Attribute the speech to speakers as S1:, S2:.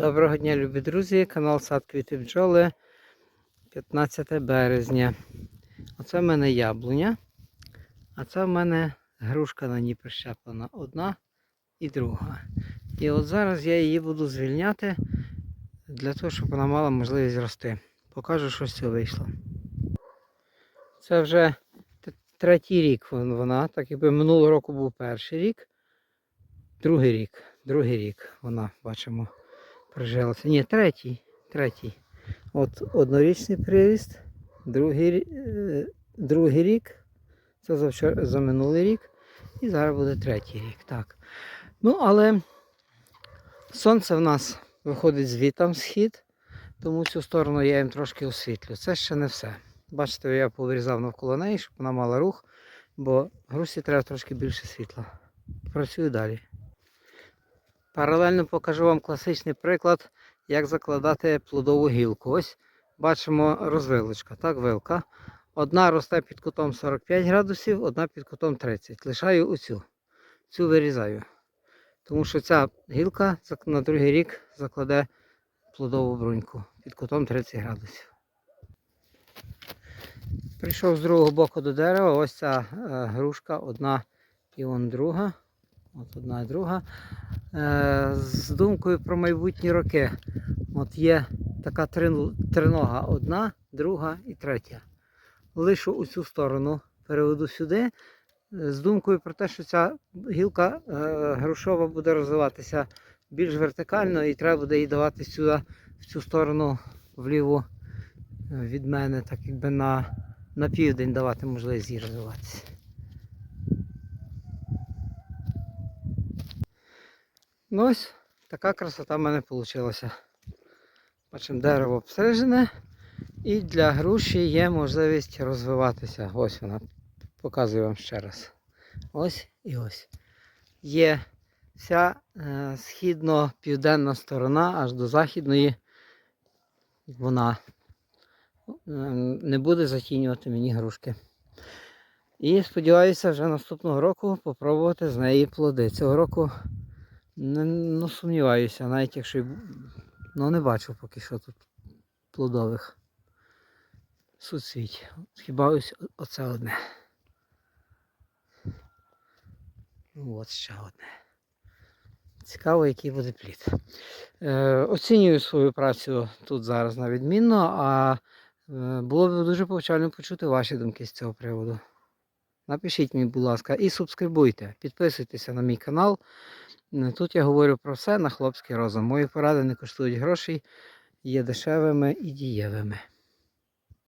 S1: Доброго дня, любі друзі! Канал Сад Квіти Бджоли 15 березня. Оце в мене яблуня, а це в мене грушка на ній прищеплена. Одна і друга. І от зараз я її буду звільняти для того, щоб вона мала можливість рости. Покажу, що з цього вийшло. Це вже третій рік вона, так якби минулого року був перший рік, другий рік, другий рік вона, бачимо, прижилася. Ні, третій, третій. От однорічний приріст, другий, е, другий рік, це за, вчора, за минулий рік, і зараз буде третій рік. Так. Ну, але сонце в нас виходить звітом схід, тому цю сторону я їм трошки освітлю. Це ще не все. Бачите, я повирізав навколо неї, щоб вона мала рух, бо грусі треба трошки більше світла. Працюю далі. Паралельно покажу вам класичний приклад, як закладати плодову гілку. Ось бачимо розвилочка, так, вилка. Одна росте під кутом 45 градусів, одна під кутом 30. Лишаю оцю. Цю вирізаю. Тому що ця гілка на другий рік закладе плодову бруньку під кутом 30 градусів. Прийшов з другого боку до дерева. Ось ця е, грушка, одна і вон друга. От одна і друга. Е, з думкою про майбутні роки. От є така тринога, одна, друга і третя. Лишу у цю сторону, переведу сюди. е, З думкою про те, що ця гілка е, грушова буде розвиватися більш вертикально і треба буде їй давати сюди, в цю сторону вліво е, від мене, так якби на, на південь давати можливість їй розвиватися. Ну ось така красота в мене вийшла. Бачимо, дерево обстрижене. І для груші є можливість розвиватися. Ось вона. Показую вам ще раз. Ось і ось. Є вся е, східно-південна сторона аж до західної. Вона е, не буде затінювати мені грушки. І сподіваюся, вже наступного року попробувати з неї плоди. Цього року не, ну, сумніваюся, навіть якщо ну, не бачу поки що тут плодових суцвіть. Хіба ось оце одне. Ну, от ще одне. Цікаво, який буде плід. Е, оцінюю свою працю тут зараз на відмінно, а е, було б дуже повчально почути ваші думки з цього приводу. Напишіть мені, будь ласка, і субскрибуйте, підписуйтеся на мій канал. Тут я говорю про все на хлопський розум. Мої поради не коштують грошей, є дешевими і дієвими.